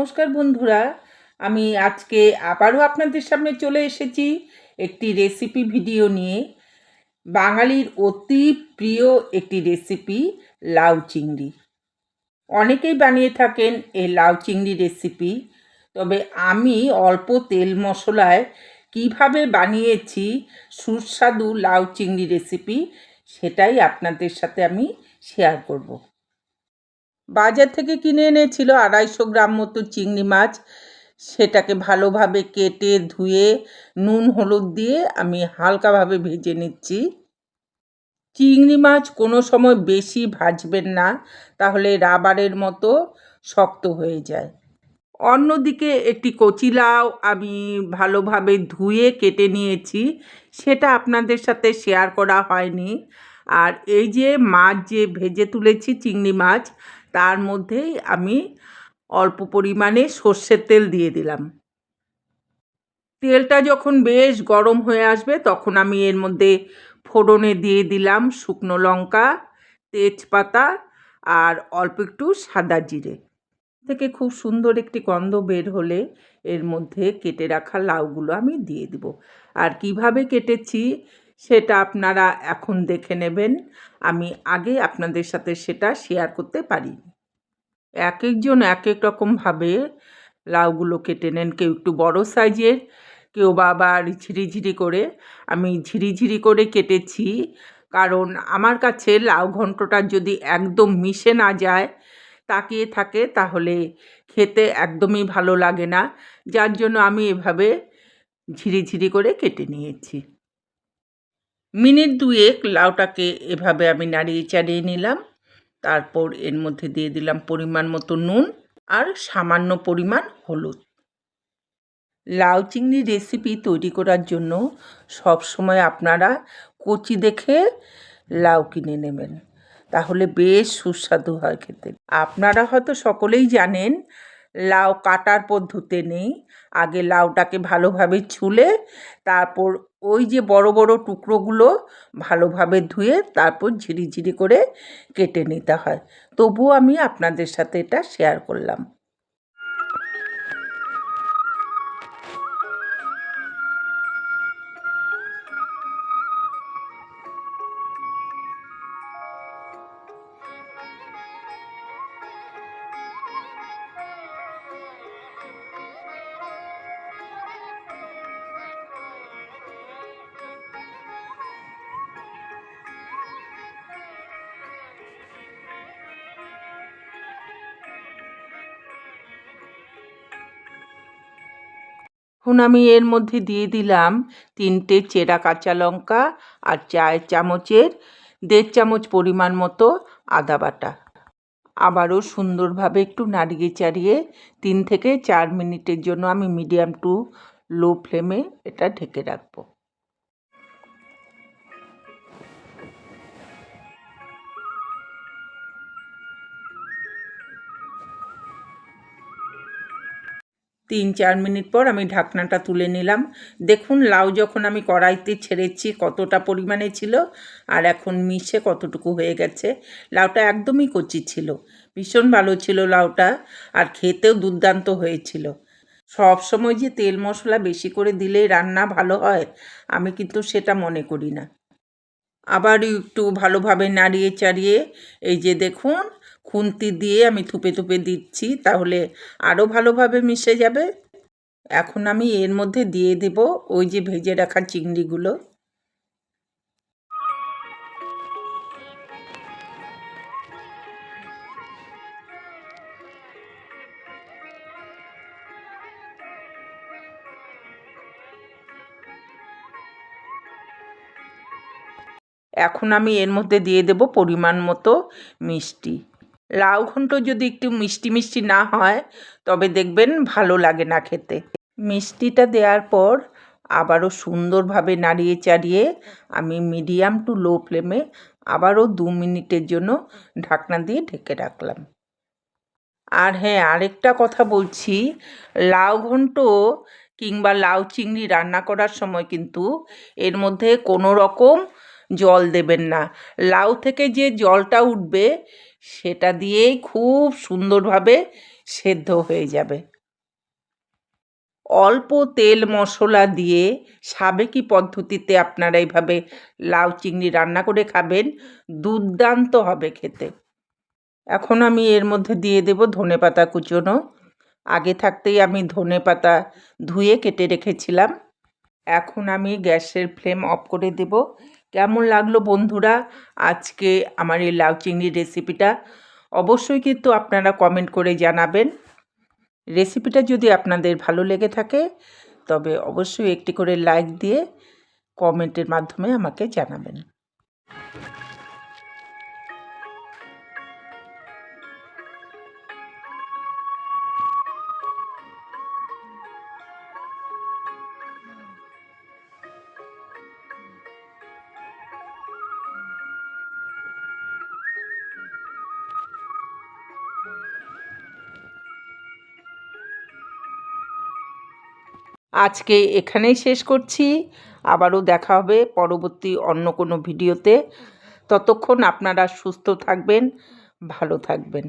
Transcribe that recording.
নমস্কার বন্ধুরা, আমি আজকে আবারও আপনাদের সামনে চলে এসেছি একটি রেসিপি ভিডিও নিয়ে। বাঙালির অতি প্রিয় একটি রেসিপি লাউ চিংড়ি। অনেকেই বানিয়ে থাকেন এই লাউ চিংড়ি রেসিপি তবে আমি অল্প তেল মশলায় কীভাবে বানিয়েছি সুস্বাদু লাউ চিংড়ি রেসিপি সেটাই আপনাদের সাথে আমি শেয়ার করব। বাজার থেকে কিনে এনেছিল আড়াইশো গ্রাম মতো চিংড়ি মাছ। সেটাকে ভালোভাবে কেটে, ধুয়ে, নুন, হলুদ দিয়ে আমি হালকাভাবে ভেজে নিচ্ছি। চিংড়ি মাছ কোনো সময় বেশি ভাজবেন না, তাহলে রাবারের মতো শক্ত হয়ে যায়। অন্যদিকে একটি কচি লাউ আমি ভালোভাবে ধুয়ে কেটে নিয়েছি। সেটা আপনাদের সাথে শেয়ার করা হয়নি। আর এই যে মাছ যে ভেজে তুলেছি চিংড়ি মাছ তার মধ্যেই আমি অল্প পরিমাণে সর্ষের তেল দিয়ে দিলাম। তেলটা যখন বেশ গরম হয়ে আসবে, তখন আমি এর মধ্যে ফোড়নে দিয়ে দিলাম শুকনো লঙ্কা, তেজপাতা আর অল্প একটু সাদা জিরে। থেকে খুব সুন্দর একটি গন্ধ বের হলে এর মধ্যে কেটে রাখা লাউগুলো আমি দিয়ে দিব। আর কীভাবে কেটেছি সেটা আপনারা এখন দেখে নেবেন। আমি আগে আপনাদের সাথে সেটা শেয়ার করতে পারি। এক একজন এক এক রকমভাবে লাউগুলো কেটে নেন কেউ একটু বড় সাইজের, কেউ বা আবার ঝিরিঝিরি করে। আমি ঝিরিঝিরি করে কেটেছি, কারণ আমার কাছে লাউ ঘন্টটা যদি একদম মিশে না যায়, তাকিয়ে থাকে, তাহলে খেতে একদমই ভালো লাগে না। যার জন্য আমি এভাবে ঝিরিঝিরি করে কেটে নিয়েছি। মিনিট দুয়েক লাউটাকে এভাবে আমি নাড়িয়ে চাড়িয়ে নিলাম। তারপর এর মধ্যে দিয়ে দিলাম পরিমাণ মতো নুন আর সামান্য পরিমাণ হলুদ। লাউ চিংড়ি রেসিপি তৈরি করার জন্য সব সময় আপনারা কচি দেখে লাউ কিনে নেবেন। তাহলে বেশ সুস্বাদু হয় খেতে। আপনারা হয়তো সকলেই জানেন লাউ কাটার পদ্ধতি নেই। আগে লাউটাকে ভালোভাবে ছুলে তারপর ওই যে বড় বড় টুকরোগুলো ভালোভাবে ধুয়ে তারপর ঝিরিঝিরি করে কেটে নিতে হয়। তবুও আমি আপনাদের সাথে এটা শেয়ার করলাম। এখন আমি এর মধ্যে দিয়ে দিলাম তিনটে চেরা কাঁচা লঙ্কা আর চায়ের চামচের দেড় চামচ পরিমাণ মতো আদা বাটা। আবারও সুন্দরভাবে একটু নাড়িয়ে চাড়িয়ে তিন থেকে চার মিনিটের জন্য আমি মিডিয়াম টু লো ফ্লেমে এটা ঢেকে রাখব। তিন চার মিনিট পর আমি ঢাকনাটা তুলে নিলাম। দেখুন, লাউ যখন আমি কড়াইতে ছেড়েছি কতটা পরিমাণে ছিল আর এখন মিশে কতটুকু হয়ে গেছে। লাউটা একদমই কচি ছিল। ভীষণ ভালো ছিল লাউটা আর খেতেও দুর্দান্ত হয়েছিল। সব সময় যে তেল মশলা বেশি করে দিলেই রান্না ভালো হয়, আমি কিন্তু সেটা মনে করি না। আবার একটু ভালোভাবে নাড়িয়ে চাড়িয়ে এই যে দেখুন খুন্তি দিয়ে আমি থুপে থুপে দিচ্ছি, তাহলে আরও ভালোভাবে মিশে যাবে। এখন আমি এর মধ্যে দিয়ে দেব ওই যে ভেজে রাখা চিংড়িগুলো। এখন আমি এর মধ্যে দিয়ে দেব পরিমাণ মতো মিষ্টি। লাউ ঘন্ট যদি একটু মিষ্টি মিষ্টি না হয়, তবে দেখবেন ভালো লাগে না খেতে। মিষ্টিটা দেওয়ার পর আবারও সুন্দরভাবে নাড়িয়ে চাড়িয়ে আমি মিডিয়াম টু লো ফ্লেমে আবারও দু মিনিটের জন্য ঢাকনা দিয়ে ঢেকে রাখলাম। আর হ্যাঁ আরেকটা কথা বলছি, লাউ ঘন্ট কিংবা লাউ চিংড়ি রান্না করার সময় কিন্তু এর মধ্যে কোনো রকম জল দেবেন না। লাউ থেকে যে জলটা উঠবে, সেটা দিয়েই খুব সুন্দরভাবে সেদ্ধ হয়ে যাবে। অল্প তেল মশলা দিয়ে সাবেকি পদ্ধতিতে আপনারা এইভাবে লাউ চিংড়ি রান্না করে খাবেন, দুর্দান্ত হবে খেতে। এখন আমি এর মধ্যে দিয়ে দেব ধনে পাতা কুচোনো। আগে থাকতেই আমি ধনে পাতা ধুয়ে কেটে রেখেছিলাম। এখন আমি গ্যাসের ফ্লেম অফ করে দেব। কেমন লাগল বন্ধুরা? আজকে আমার এই লাউ চিংড়ির রেসিপিটা। অবশ্যই কিন্তু আপনারা কমেন্ট করে জানাবেন। রেসিপিটা যদি আপনাদের ভালো লেগে থাকে, তবে অবশ্যই একটি করে লাইক দিয়ে কমেন্টের মাধ্যমে আমাকে জানাবেন। আজকে এখানেই শেষ করছি। আবারও দেখা হবে পরবর্তী অন্য কোনো ভিডিওতে। ততক্ষণ আপনারা সুস্থ থাকবেন, ভালো থাকবেন।